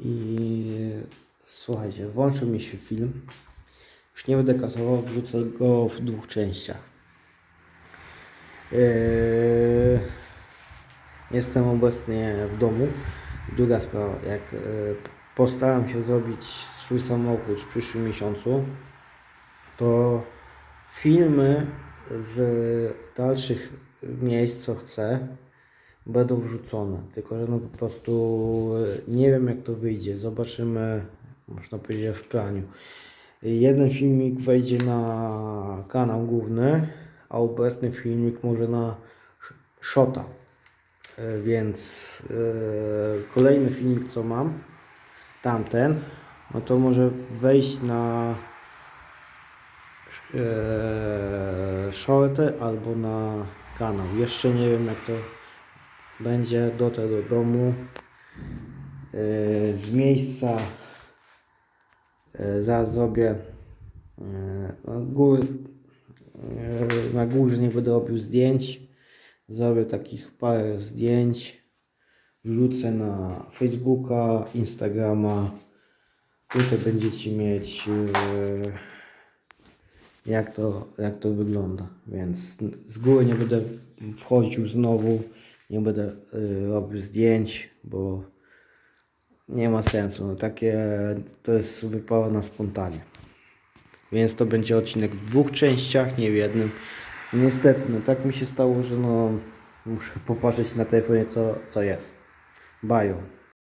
I słuchajcie, włączył mi się film. Już nie będę kasował, wrzucę go w dwóch częściach. Eee, Jestem obecnie w domu. Druga sprawa, jak e, postaram się zrobić swój samochód w przyszłym miesiącu, to filmy z dalszych miejsc, co chcę, będą wrzucone. Tylko, że no po prostu e, nie wiem jak to wyjdzie. Zobaczymy, można powiedzieć, w planiu. Jeden filmik wejdzie na kanał główny, a obecny filmik może na sh- shota. E, Więc e, kolejny filmik co mam, tamten, no to może wejść na shorty albo na kanał. Jeszcze nie wiem jak to będzie. Do domu. E, z miejsca e, zaraz zrobię e, no, góry, e, na górze nie będę robił zdjęć. Zrobię takich parę zdjęć. Wrzucę na Facebooka, Instagrama. Tutaj będziecie mieć jak to, jak to wygląda. Więc z góry nie będę wchodził znowu, nie będę e, robił zdjęć, bo nie ma sensu. No, takie to jest wyprawa na spontanie. Więc to będzie odcinek w dwóch częściach, nie w jednym. Niestety, no tak mi się stało, że no muszę popatrzeć na telefonie co, co jest. Bajo.